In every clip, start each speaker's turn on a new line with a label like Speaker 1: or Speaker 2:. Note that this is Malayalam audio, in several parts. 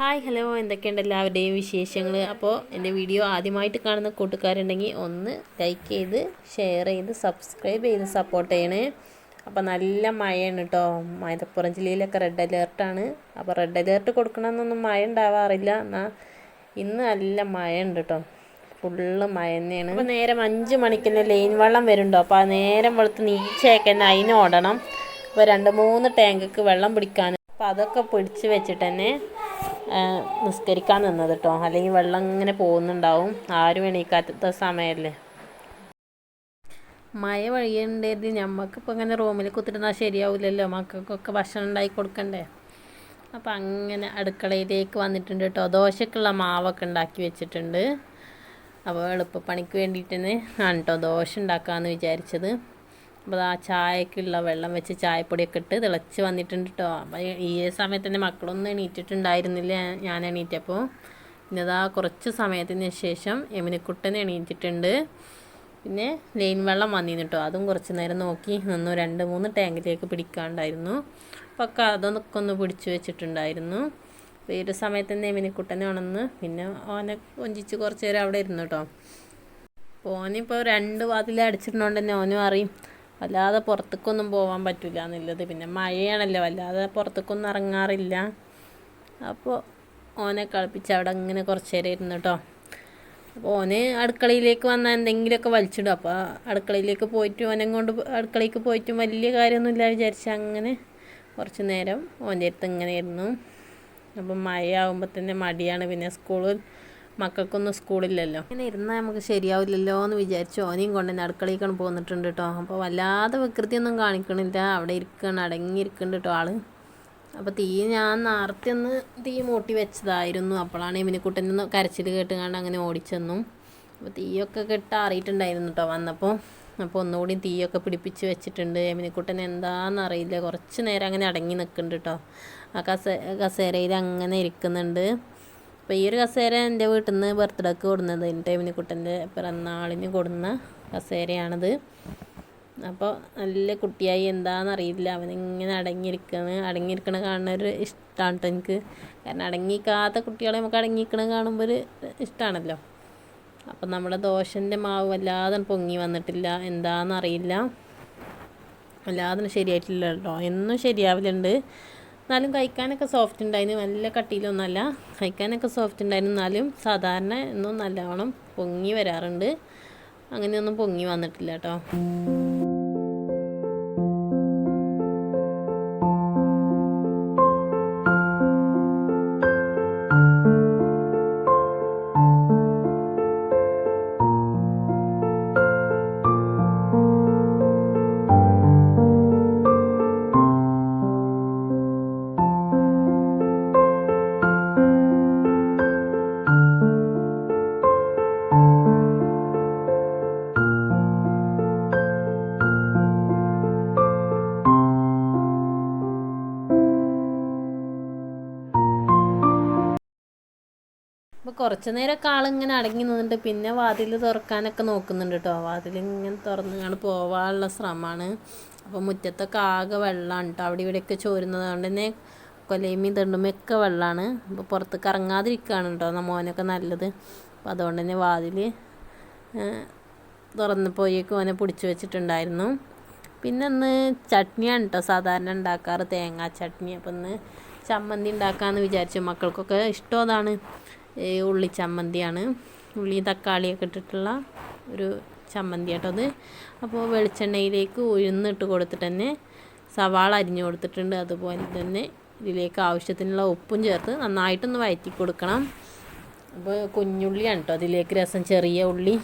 Speaker 1: Hi hello. എന്തൊക്കെയുണ്ട് എല്ലാവരുടെയും വിശേഷങ്ങൾ അപ്പോൾ എന്റെ വീഡിയോ ആദ്യമായിട്ട് കാണുന്ന കൂട്ടുകാരുണ്ടെങ്കിൽ ഒന്ന് ലൈക്ക് ചെയ്ത് ഷെയർ ചെയ്ത് സബ്സ്ക്രൈബ് ചെയ്ത് സപ്പോർട്ട് ചെയ്യണേ. അപ്പോൾ നല്ല മഴയാണ് കേട്ടോ മലപ്പുറം ജില്ലയിലൊക്കെ റെഡ് അലേർട്ടാണ് അപ്പോൾ റെഡ് അലേർട്ട് കൊടുക്കണമെന്നൊന്നും മഴ ഉണ്ടാവാറില്ല. എന്നാൽ ഇന്ന് നല്ല മഴയുണ്ട് കേട്ടോ ഫുള്ള് മഴ തന്നെയാണ്. അപ്പോൾ നേരം അഞ്ച് മണിക്ക് തന്നെ ലൈൻ വെള്ളം വരുന്നുണ്ടോ. അപ്പോൾ ആ നേരം വെളുത്ത് നീച്ചയൊക്കെ അതിന് ഓടണം. അപ്പോൾ രണ്ട് മൂന്ന് ടാങ്കൊക്കെ വെള്ളം പിടിക്കാൻ അപ്പോൾ അതൊക്കെ പിടിച്ച് വെച്ചിട്ട് തന്നെ നിസ്കരിക്കാൻ നിന്നത് കേട്ടോ അല്ലെങ്കിൽ വെള്ളം ഇങ്ങനെ പോകുന്നുണ്ടാവും. ആരും എണീക്കാത്ത സമയമല്ലേ മഴ വഴിയുണ്ടായിരുന്നു ഞമ്മക്കിപ്പോൾ ഇങ്ങനെ റൂമിൽ കുത്തിരുന്നാൽ ശരിയാവില്ലല്ലോ മക്കൾക്കൊക്കെ ഭക്ഷണം ഉണ്ടാക്കി കൊടുക്കണ്ടേ? അപ്പം അങ്ങനെ അടുക്കളയിലേക്ക് വന്നിട്ടുണ്ട് കേട്ടോ ദോശക്കുള്ള മാവൊക്കെ ഉണ്ടാക്കി വെച്ചിട്ടുണ്ട്. അപ്പോൾ എളുപ്പപ്പണിക്ക് പണിക്ക് തന്നെ ആണ് കേട്ടോ ദോശ ഉണ്ടാക്കാമെന്ന് വിചാരിച്ചത്. അപ്പോൾ ആ ചായക്കുള്ള വെള്ളം വെച്ച് ചായപ്പൊടിയൊക്കെ ഇട്ട് തിളച്ച് വന്നിട്ടുണ്ട് കേട്ടോ അപ്പം ഈ സമയത്ത് തന്നെ മക്കളൊന്നും എണീറ്റിട്ടുണ്ടായിരുന്നില്ല. ഞാൻ എണീറ്റപ്പോൾ പിന്നെ അതാ കുറച്ച് സമയത്തിന് ശേഷം യമിനിക്കുട്ടൻ എണീറ്റിട്ടുണ്ട്. പിന്നെ ലൈൻ വെള്ളം വന്നിരുന്നു കേട്ടോ അതും കുറച്ച് നേരം നോക്കി നിന്നു. രണ്ട് മൂന്ന് ടാങ്കിലേക്ക് പിടിക്കാണ്ടായിരുന്നു. ഒക്കെ അതൊക്കെ ഒന്ന് പിടിച്ചു വെച്ചിട്ടുണ്ടായിരുന്നു. ഈ ഒരു സമയത്ത് തന്നെ യമിനിക്കുട്ടനെ ഉണന്ന് പിന്നെ ഓനെ കൊഞ്ചിച്ച് കുറച്ച് നേരം അവിടെ ഇരുന്നു കേട്ടോ ഓനിപ്പോൾ രണ്ട് വാതിൽ തന്നെ ഓനും അറിയും. വല്ലാതെ പുറത്തേക്കൊന്നും പോകാൻ പറ്റില്ല എന്നുള്ളത്. പിന്നെ മഴയാണല്ലോ വല്ലാതെ പുറത്തേക്കൊന്നും ഇറങ്ങാറില്ല. അപ്പോൾ ഓനെ കളിപ്പിച്ച് അവിടെ അങ്ങനെ കുറച്ച് നേരം ഇരുന്നു കേട്ടോ അപ്പോൾ ഓന് അടുക്കളയിലേക്ക് വന്നാൽ എന്തെങ്കിലുമൊക്കെ വലിച്ചിടും. അപ്പോൾ അടുക്കളയിലേക്ക് പോയിട്ട് ഓനെ കൊണ്ട് അടുക്കളയ്ക്ക് പോയിട്ടും വലിയ കാര്യമൊന്നുമില്ല വിചാരിച്ച അങ്ങനെ കുറച്ച് നേരം ഓന്റെ അടുത്ത് ഇങ്ങനെ ഇരുന്നു. അപ്പം മഴയാകുമ്പോൾ തന്നെ മടിയാണ്. പിന്നെ സ്കൂളിൽ മക്കൾക്കൊന്നും സ്കൂളില്ലല്ലോ. ഇങ്ങനെ ഇരുന്നാൽ നമുക്ക് ശരിയാവില്ലല്ലോ എന്ന് വിചാരിച്ചു ഓനെയും കൊണ്ട് തന്നെ അടുക്കളയിലേക്കാണ് പോന്നിട്ടുണ്ട് കേട്ടോ അപ്പോൾ വല്ലാതെ വികൃതിയൊന്നും കാണിക്കണില്ല. അവിടെ ഇരിക്കണം അടങ്ങിയിരിക്കുന്നുണ്ട് കേട്ടോ ആൾ. അപ്പോൾ തീ ഞാൻ നേരത്തെ ഒന്ന് തീ മൂട്ടി വെച്ചതായിരുന്നു. അപ്പോഴാണ് നിന്ന് കരച്ചിൽ കേട്ട് കണ്ട് അങ്ങനെ ഓടിച്ചെന്നു. അപ്പോൾ തീയൊക്കെ കെട്ട് അറിയിട്ടുണ്ടായിരുന്നു കേട്ടോ വന്നപ്പോൾ അപ്പോൾ ഒന്നുകൂടി തീയൊക്കെ പിടിപ്പിച്ച് വെച്ചിട്ടുണ്ട്. എമിനിക്കുട്ടൻ എന്താണെന്ന് അറിയില്ല. കുറച്ച് നേരം അങ്ങനെ അടങ്ങി നിൽക്കുന്നുണ്ട് കേട്ടോ ആ കസേ കസേരയിൽ അങ്ങനെ ഇരിക്കുന്നുണ്ട്. അപ്പോൾ ഈ ഒരു കസേര എന്റെ വീട്ടിൽ നിന്ന് ബർത്ത്ഡേക്ക് കൊടുന്നത് എന്റെ മിനിക്കുട്ടന്റെ പിറന്നാളിന് കൊടുന്ന കസേരയാണിത്. അപ്പോൾ നല്ല കുട്ടിയായി എന്താണെന്നറിയില്ല അവനിങ്ങനെ അടങ്ങിയിരിക്കുന്നത് അടങ്ങിയിരിക്കണ. കാണുന്ന ഒരു ഇഷ്ടമാണ് കേട്ടോ എനിക്ക്. കാരണം അടങ്ങിക്കാത്ത കുട്ടികളെ നമുക്ക് അടങ്ങിയിരിക്കണ കാണുമ്പോൾ ഒരു ഇഷ്ടമാണല്ലോ അപ്പം നമ്മുടെ ദോശന്റെ മാവ് വല്ലാതെ പൊങ്ങി വന്നിട്ടില്ല. എന്താണെന്നറിയില്ല വല്ലാതെ ശരിയായിട്ടില്ല കേട്ടോ എന്നും ശരിയാവലുണ്ട്. എന്നാലും കഴിക്കാനൊക്കെ സോഫ്റ്റ് ഉണ്ടായിരുന്നു നല്ല കട്ടിയിലൊന്നല്ല. കഴിക്കാനൊക്കെ സോഫ്റ്റ് ഉണ്ടായിരുന്നു എന്നാലും സാധാരണ എന്നും നല്ലവണ്ണം പൊങ്ങി വരാറുണ്ട്. അങ്ങനെയൊന്നും പൊങ്ങി വന്നിട്ടില്ല കേട്ടോ കുറച്ച് നേരമൊക്കെ ആളിങ്ങനെ അടങ്ങി നിന്നിട്ട് പിന്നെ വാതിൽ തുറക്കാനൊക്കെ നോക്കുന്നുണ്ട് കേട്ടോ. വാതിൽ ഇങ്ങനെ തുറന്നിങ്ങനെ പോവാനുള്ള ശ്രമമാണ്. അപ്പോൾ മുറ്റത്തൊക്കെ ആകെ വെള്ളമാണ് കേട്ടോ. അവിടെ ഇവിടെയൊക്കെ ചോരുന്നത് കൊണ്ട് തന്നെ കൊലയുമീൻ തെണ്ടുമൊക്കെ വെള്ളമാണ്. അപ്പോൾ പുറത്തേക്ക് ഇറങ്ങാതിരിക്കുകയാണ് കേട്ടോ മോനൊക്കെ നല്ലത്. അപ്പോൾ അതുകൊണ്ട് തന്നെ വാതിൽ തുറന്നപ്പോഴേക്കും ഓനെ പിടിച്ചു വെച്ചിട്ടുണ്ടായിരുന്നു. പിന്നെ ഒന്ന് ചട്നിയാണ് കേട്ടോ. സാധാരണ ഉണ്ടാക്കാറ് തേങ്ങാ ചട്നി. അപ്പം ഒന്ന് ചമ്മന്തി ഉണ്ടാക്കാമെന്ന് വിചാരിച്ചു. മക്കൾക്കൊക്കെ ഇഷ്ടം അതാണ്. ഉള്ളി ചമ്മന്തിയാണ്. ഉള്ളി തക്കാളിയൊക്കെ ഇട്ടിട്ടുള്ള ഒരു ചമ്മന്തി കേട്ടോ അത്. അപ്പോൾ വെളിച്ചെണ്ണയിലേക്ക് ഉഴുന്നിട്ട് കൊടുത്തിട്ട് തന്നെ സവാള അരിഞ്ഞു കൊടുത്തിട്ടുണ്ട്. അതുപോലെ തന്നെ ഇതിലേക്ക് ആവശ്യത്തിനുള്ള ഉപ്പും ചേർത്ത് നന്നായിട്ടൊന്ന് വയറ്റി കൊടുക്കണം. അപ്പോൾ കുഞ്ഞുള്ളിയാണ് കേട്ടോ അതിലേക്ക് രസം. ചെറിയ ഉള്ളി.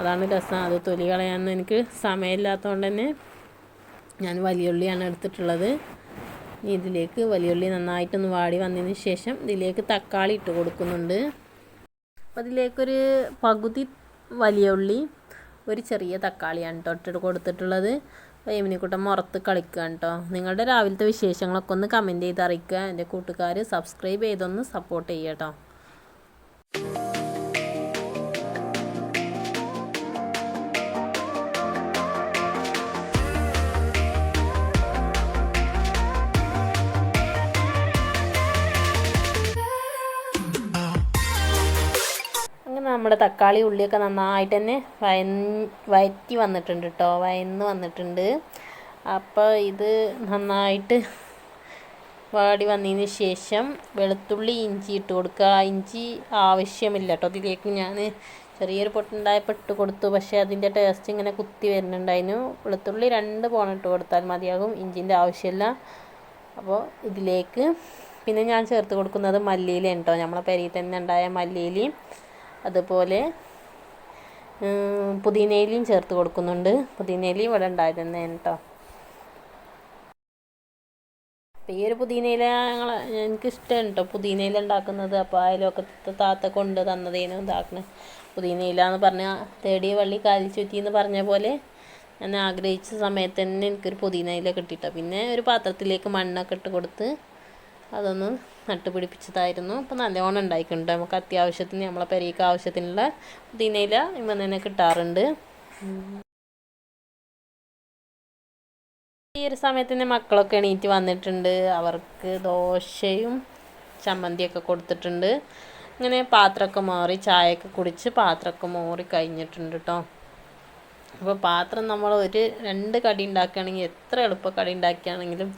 Speaker 1: അതാണ് രസം. അത് തൊലി കളയാൻ എനിക്ക് സമയമില്ലാത്തതുകൊണ്ട് തന്നെ ഞാൻ വലിയ ഉള്ളിയാണ് എടുത്തിട്ടുള്ളത്. ഇതിലേക്ക് വലിയുള്ളി നന്നായിട്ടൊന്ന് വാടി വന്നതിന് ശേഷം ഇതിലേക്ക് തക്കാളി ഇട്ട് കൊടുക്കുന്നുണ്ട്. അപ്പോൾ ഇതിലേക്കൊരു പകുതി വലിയ ഉള്ളി ഒരു ചെറിയ തക്കാളിയാണ് കേട്ടോ ഇട്ട് കൊടുത്തിട്ടുള്ളത്. അപ്പോൾ യമിനിക്കുട്ടൻ മുറത്ത് കളിക്കുകയാണ് കേട്ടോ. നിങ്ങളുടെ രാവിലത്തെ വിശേഷങ്ങളൊക്കെ ഒന്ന് കമന്റ് ചെയ്ത് അറിയിക്കുക. എന്റെ കൂട്ടുകാർ സബ്സ്ക്രൈബ് ചെയ്തൊന്ന് സപ്പോർട്ട് ചെയ്യുക കേട്ടോ. നമ്മുടെ തക്കാളി ഉള്ളിയൊക്കെ നന്നായിട്ട് തന്നെ വയ വയറ്റി വന്നിട്ടുണ്ട് കേട്ടോ വയന്ന് വന്നിട്ടുണ്ട്. അപ്പോൾ ഇത് നന്നായിട്ട് വാടി വന്നതിന് ശേഷം വെളുത്തുള്ളി ഇഞ്ചി ഇട്ട് കൊടുക്കുക. ഇഞ്ചി ആവശ്യമില്ല കേട്ടോ അതിലേക്ക് ഞാൻ ചെറിയൊരു പൊട്ടുണ്ടായപ്പോൾ ഇട്ട് കൊടുത്തു. പക്ഷേ അതിന്റെ ടേസ്റ്റ് ഇങ്ങനെ കുത്തി വരുന്നുണ്ടായിരുന്നു. വെളുത്തുള്ളി രണ്ട് പോണം ഇട്ട് കൊടുത്താൽ മതിയാകും. ഇഞ്ചിന്റെ ആവശ്യമില്ല. അപ്പോൾ ഇതിലേക്ക് പിന്നെ ഞാൻ ചേർത്ത് കൊടുക്കുന്നത് മല്ലിയില കേട്ടോ നമ്മളെ പെരിയിൽ തന്നെ ഉണ്ടായ മല്ലിയിലയും അതുപോലെ പുതിനയിലയും ചേർത്ത് കൊടുക്കുന്നുണ്ട്. പുതിനയിലയും ഇവിടെ ഉണ്ടായിരുന്നേ കേട്ടോ. ഈ ഒരു പുതിനയില ഞങ്ങൾ എനിക്കിഷ്ടമാണ് കേട്ടോ പുതിനയില ഉണ്ടാക്കുന്നത്. അപ്പോൾ അയലൊക്കെ താത്ത കൊണ്ട് തന്നതേനു ഇതാക്കണത് പുതിനയില എന്ന് പറഞ്ഞ തേടിയ വള്ളി കാലിൽ ചുറ്റി എന്ന് പറഞ്ഞ പോലെ ഞാൻ ആഗ്രഹിച്ച സമയത്ത് തന്നെ എനിക്കൊരു പുതിനയില കിട്ടിയിട്ടോ. പിന്നെ ഒരു പാത്രത്തിലേക്ക് മണ്ണൊക്കെ ഇട്ട് കൊടുത്ത് അതൊന്ന് നട്ടുപിടിപ്പിച്ചതായിരുന്നു. അപ്പോൾ നല്ലോണം ഉണ്ടായിക്കുന്നുണ്ട് നമുക്ക് അത്യാവശ്യത്തിന് നമ്മളെ പെരയ്ക്ക് ആവശ്യത്തിനുള്ള പുതിനയില ഇമ്മ തന്നെ കിട്ടാറുണ്ട്. ഈ ഒരു സമയത്ത് മക്കളൊക്കെ എണീറ്റ് വന്നിട്ടുണ്ട്. അവർക്ക് ദോശയും ചമ്മന്തിയൊക്കെ കൊടുത്തിട്ടുണ്ട്. ഇങ്ങനെ പാത്രമൊക്കെ മാറി ചായയൊക്കെ കുടിച്ച് പാത്രമൊക്കെ മോറി കഴിഞ്ഞിട്ടുണ്ട് കേട്ടോ അപ്പോൾ പാത്രം നമ്മൾ ഒരു രണ്ട് കടി ഉണ്ടാക്കുകയാണെങ്കിൽ എത്ര എളുപ്പ കടി ഉണ്ടാക്കുകയാണെങ്കിലും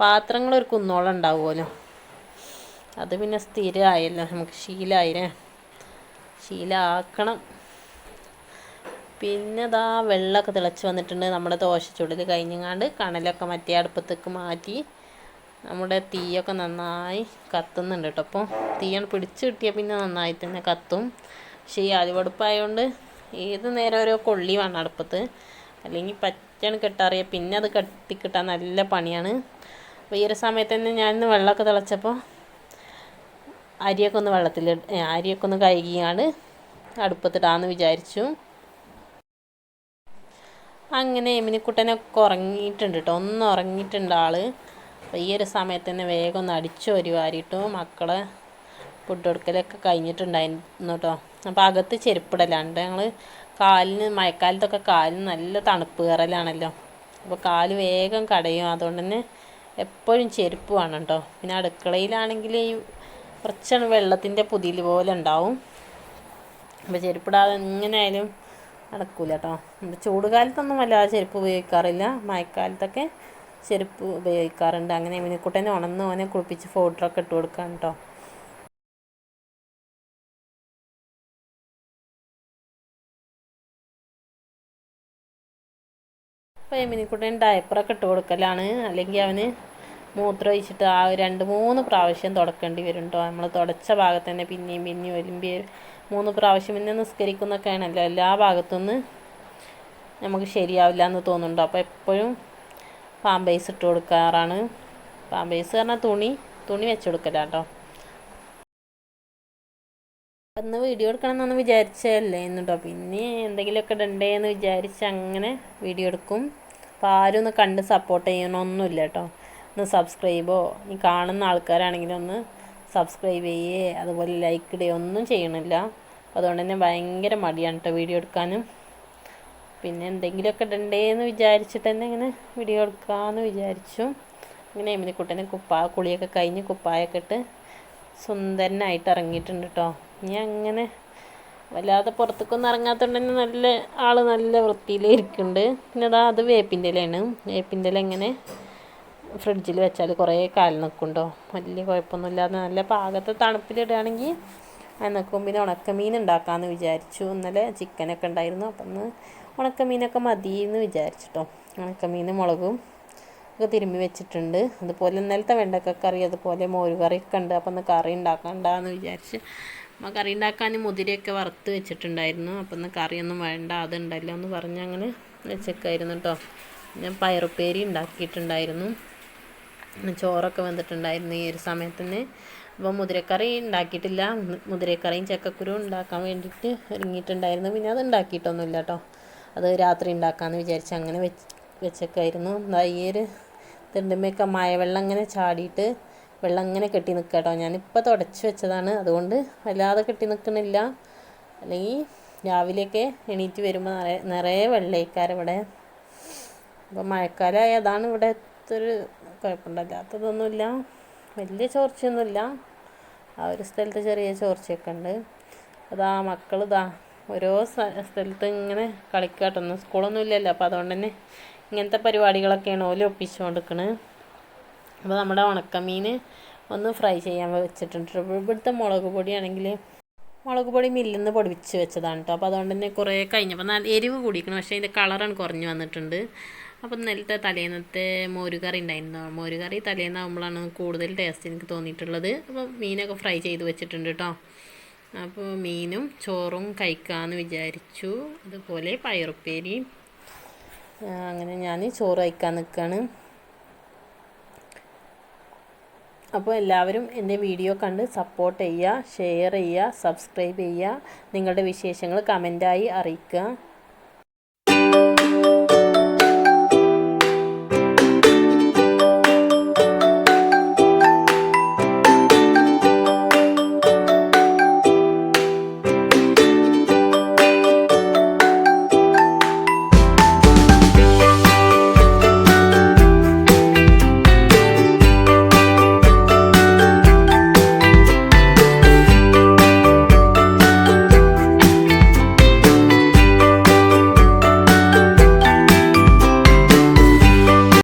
Speaker 1: പാത്രങ്ങൾ ഒരു കുന്നോളം ഉണ്ടാവുമല്ലോ. അത് പിന്നെ സ്ഥിരമായല്ലോ നമുക്ക് ശീലമായില്ലേ? ശീലമാക്കണം. പിന്നെ ഇതാ വെള്ളമൊക്കെ തിളച്ച് വന്നിട്ടുണ്ട്. നമ്മുടെ ചുടൽ കഴിഞ്ഞങ്ങാണ്ട് കണലൊക്കെ മറ്റേ അടുപ്പത്തേക്ക് മാറ്റി നമ്മുടെ തീയൊക്കെ നന്നായി കത്തുന്നുണ്ട് കേട്ടോ. അപ്പോൾ തീയാണ് പിടിച്ച് കിട്ടിയാൽ പിന്നെ നന്നായി തന്നെ കത്തും. പക്ഷേ ഈ അരിവടുപ്പായതുകൊണ്ട് ഏത് നേരം ഓരോ കൊള്ളി വേണം അടുപ്പത്ത്. അല്ലെങ്കിൽ പറ്റാണ് കെട്ടാറിയാൽ പിന്നെ അത് കെട്ടിക്കിട്ടാൻ നല്ല പണിയാണ്. അപ്പോൾ ഈ ഒരു സമയത്ത് തന്നെ ഞാനിന്ന് വെള്ളമൊക്കെ തിളച്ചപ്പോൾ അരിയൊക്കെ ഒന്ന് വെള്ളത്തിൽ അരിയൊക്കെ ഒന്ന് കഴുകിയാണ് അടുപ്പത്തിടാന്ന് വിചാരിച്ചു. അങ്ങനെ എമിനിക്കുട്ടനൊക്കെ ഉറങ്ങിയിട്ടുണ്ട് കേട്ടോ ഒന്ന് ഉറങ്ങിയിട്ടുണ്ട് ആൾ. അപ്പോൾ ഈ ഒരു സമയത്ത് തന്നെ വേഗം ഒന്ന് അടിച്ചു ഒരു വാരിയിട്ടു മക്കളെ ഫുഡ് കൊടുക്കലൊക്കെ കഴിഞ്ഞിട്ടുണ്ടായിരുന്നു കേട്ടോ അപ്പോൾ അകത്ത് ചെരുപ്പിടലാണ്ട് ഞങ്ങൾ കാലിന് മഴക്കാലത്തൊക്കെ കാലിന് നല്ല തണുപ്പ് കയറലാണല്ലോ അപ്പോൾ കാൽ വേഗം കടയും. അതുകൊണ്ട് തന്നെ എപ്പോഴും ചെരുപ്പ് വേണം കേട്ടോ പിന്നെ അടുക്കളയിലാണെങ്കിൽ ഈ കുറച്ചാണ് വെള്ളത്തിന്റെ പുതിയിൽ പോലെ ഉണ്ടാവും. അപ്പോൾ ചെരുപ്പിടാതെ എങ്ങനെയായാലും നടക്കൂല കേട്ടോ ചൂട് കാലത്തൊന്നും വല്ലാതെ ചെരുപ്പ് ഉപയോഗിക്കാറില്ല. മഴക്കാലത്തൊക്കെ ചെരുപ്പ് ഉപയോഗിക്കാറുണ്ട്. അങ്ങനെ മിനിക്കുട്ടനെ ഉണന്ന് ഓനെ കുളിപ്പിച്ച് ഫോട്ടറൊക്കെ ഇട്ട് കൊടുക്കാം കേട്ടോ അപ്പോൾ എമിനിക്കുട്ടൻ ഡയപ്പറൊക്കെ ഇട്ട് കൊടുക്കലാണ്. അല്ലെങ്കിൽ അവന് മൂത്രം ഒഴിച്ചിട്ട് ആ രണ്ട് മൂന്ന് പ്രാവശ്യം തുടക്കേണ്ടി വരും കേട്ടോ നമ്മൾ തുടച്ച ഭാഗത്ത് തന്നെ പിന്നെയും പിന്നെയും ഒലിമ്പി മൂന്ന് പ്രാവശ്യം പിന്നെ നിസ്കരിക്കുന്നൊക്കെയാണല്ലോ. എല്ലാ ഭാഗത്തുനിന്ന് നമുക്ക് ശരിയാവില്ല എന്ന് തോന്നുന്നുണ്ട്? അപ്പോൾ എപ്പോഴും പാമ്പേസ് ഇട്ട് കൊടുക്കാറാണ്. പാമ്പേസ് പറഞ്ഞാൽ തുണി തുണി വെച്ച് കൊടുക്കല കേട്ടോ അന്ന് വീഡിയോ എടുക്കണം എന്നൊന്ന് വിചാരിച്ചല്ലേ എന്നിട്ടോ പിന്നെ എന്തെങ്കിലുമൊക്കെ ഇടണ്ടേ എന്ന് വിചാരിച്ച് അങ്ങനെ വീഡിയോ എടുക്കും. അപ്പോൾ ആരും ഒന്ന് കണ്ട് സപ്പോർട്ട് ചെയ്യണമൊന്നുമില്ല കേട്ടോ ഒന്ന് സബ്സ്ക്രൈബോ ഈ കാണുന്ന ആൾക്കാരാണെങ്കിലും ഒന്ന് സബ്സ്ക്രൈബ് ചെയ്യേ അതുപോലെ ലൈക്ക് ഇടുകയോ ഒന്നും ചെയ്യണില്ല. അതുകൊണ്ട് തന്നെ ഭയങ്കര മടിയാണ് കേട്ടോ വീഡിയോ എടുക്കാനും. പിന്നെ എന്തെങ്കിലുമൊക്കെ ഇടണ്ടേന്ന് വിചാരിച്ചിട്ട് തന്നെ ഇങ്ങനെ വീഡിയോ എടുക്കാമെന്ന് വിചാരിച്ചു. ഇങ്ങനെ എമിനിക്കുട്ടനെ കുപ്പായ കുളിയൊക്കെ കഴിഞ്ഞ് കുപ്പായൊക്കെ ഇട്ട് സുന്ദരനായിട്ട് ഇറങ്ങിയിട്ടുണ്ട് കേട്ടോ ഇനി അങ്ങനെ വല്ലാതെ പുറത്തേക്കൊന്നും ഇറങ്ങാത്തതുകൊണ്ട് തന്നെ നല്ല ആൾ നല്ല വൃത്തിയിലിരിക്കുന്നുണ്ട് പിന്നെ അതാ അത് വേപ്പിന്റെ ഇലയാണ് വേപ്പിന്റെ ഇല എങ്ങനെ ഫ്രിഡ്ജിൽ വെച്ചാൽ കുറേ കാലം നിൽക്കുന്നുണ്ടോ വലിയ കുഴപ്പമൊന്നുമില്ലാതെ നല്ല പാകത്തെ തണുപ്പിലിടുകയാണെങ്കിൽ അത് നിൽക്കും പിന്നെ ഉണക്കമീൻ ഉണ്ടാക്കാമെന്ന് വിചാരിച്ചു. ഇന്നലെ ചിക്കനൊക്കെ ഉണ്ടായിരുന്നു അപ്പം ഒന്ന് ഉണക്കമീനൊക്കെ മതി എന്ന് വിചാരിച്ചിട്ടോ. ഉണക്കമീൻ മുളകും ഒക്കെ തിരുമ്മി വെച്ചിട്ടുണ്ട്. അതുപോലെ ഇന്നലത്തെ വെണ്ടക്ക കറി അതുപോലെ മോര് കറിയൊക്കെ ഉണ്ട് അപ്പം ഒന്ന് കറി ഉണ്ടാക്കണ്ടെന്ന് വിചാരിച്ച് അപ്പം കറി ഉണ്ടാക്കാൻ മുതിരയൊക്കെ വറുത്ത് വെച്ചിട്ടുണ്ടായിരുന്നു. അപ്പം ഒന്ന് കറിയൊന്നും വേണ്ട അതുണ്ടല്ലോ എന്ന് പറഞ്ഞ് അങ്ങനെ വെച്ചേക്കായിരുന്നു കേട്ടോ ഞാൻ പയറുപ്പേരി ഉണ്ടാക്കിയിട്ടുണ്ടായിരുന്നു. ചോറൊക്കെ വന്നിട്ടുണ്ടായിരുന്നു ഈ ഒരു സമയത്ത് തന്നെ അപ്പോൾ മുതിരക്കറി ഉണ്ടാക്കിയിട്ടില്ല. മുതിരക്കറിയും ചക്കക്കുരും ഉണ്ടാക്കാൻ വേണ്ടിയിട്ട് ഒരുങ്ങിയിട്ടുണ്ടായിരുന്നു. പിന്നെ അത് ഉണ്ടാക്കിയിട്ടൊന്നുമില്ല കേട്ടോ അത് രാത്രി ഉണ്ടാക്കാമെന്ന് വിചാരിച്ച് അങ്ങനെ വെച്ച് വെച്ചേക്കായിരുന്നു. ഈ ഒരു തിണ്ടുമ്മയൊക്കെ മഴവെള്ളം ഇങ്ങനെ ചാടിയിട്ട് വെള്ളം അങ്ങനെ കെട്ടി നിൽക്കുക കേട്ടോ ഞാനിപ്പോൾ തുടച്ച് വെച്ചതാണ്. അതുകൊണ്ട് വല്ലാതെ കെട്ടി നിൽക്കണില്ല അല്ലെങ്കിൽ രാവിലെയൊക്കെ എണീറ്റ് വരുമ്പോൾ നിറയെ നിറയെ വെള്ളയിക്കാരം ഇവിടെ. അപ്പോൾ മഴക്കാലമായ അതാണ് ഇവിടെ ഒരു കുഴപ്പമുണ്ടല്ലാത്തതൊന്നുമില്ല വലിയ ചോർച്ചയൊന്നുമില്ല ആ ഒരു സ്ഥലത്ത് ചെറിയ ചോർച്ചയൊക്കെ ഉണ്ട് അതാ മക്കൾ ഇതാ ഓരോ സ്ഥ- സ്ഥലത്ത് ഇങ്ങനെ കളിക്കാട്ടൊന്നും സ്കൂളൊന്നും ഇല്ലല്ലോ. അപ്പോൾ അതുകൊണ്ട് തന്നെ ഇങ്ങനത്തെ പരിപാടികളൊക്കെയാണ് ഓൽ ഒപ്പിച്ചുകൊണ്ടിരിക്കണത് അപ്പോൾ നമ്മുടെ ഉണക്കമീൻ ഒന്ന് ഫ്രൈ ചെയ്യാൻ വെച്ചിട്ടുണ്ട്. ഇവിടുത്തെ മുളക് പൊടിയാണെങ്കിൽ മുളക് പൊടി മില്ലിൽ നിന്ന് പൊടിപ്പിച്ച് വെച്ചതാണ് കേട്ടോ അപ്പോൾ അതുകൊണ്ട് തന്നെ കുറേ കഴിഞ്ഞപ്പോൾ നല്ല എരിവ് കൂടിക്കണം പക്ഷേ അതിന്റെ കളറാണ് കുറഞ്ഞു വന്നിട്ടുണ്ട്. അപ്പോൾ ഇന്നലത്തെ തലേന്നത്തെ മോരുകറി ഉണ്ടായിരുന്നു. മോരുകറി തലേന്നാകുമ്പോഴാണ് കൂടുതൽ ടേസ്റ്റ് എനിക്ക് തോന്നിയിട്ടുള്ളത്. അപ്പോൾ മീനൊക്കെ ഫ്രൈ ചെയ്ത് വെച്ചിട്ടുണ്ട് കേട്ടോ അപ്പോൾ മീനും ചോറും കഴിക്കാമെന്ന് വിചാരിച്ചു. അതുപോലെ പയറുപ്പേരി അങ്ങനെ ഞാൻ ചോറ് കഴിക്കാൻ നിൽക്കുകയാണ് അപ്പോൾ എല്ലാവരും എന്റെ വീഡിയോ കണ്ട് സപ്പോർട്ട് ചെയ്യുക ഷെയർ ചെയ്യുക സബ്സ്ക്രൈബ് ചെയ്യുക നിങ്ങളുടെ വിശേഷങ്ങൾ കമന്റായി അറിയിക്കുക.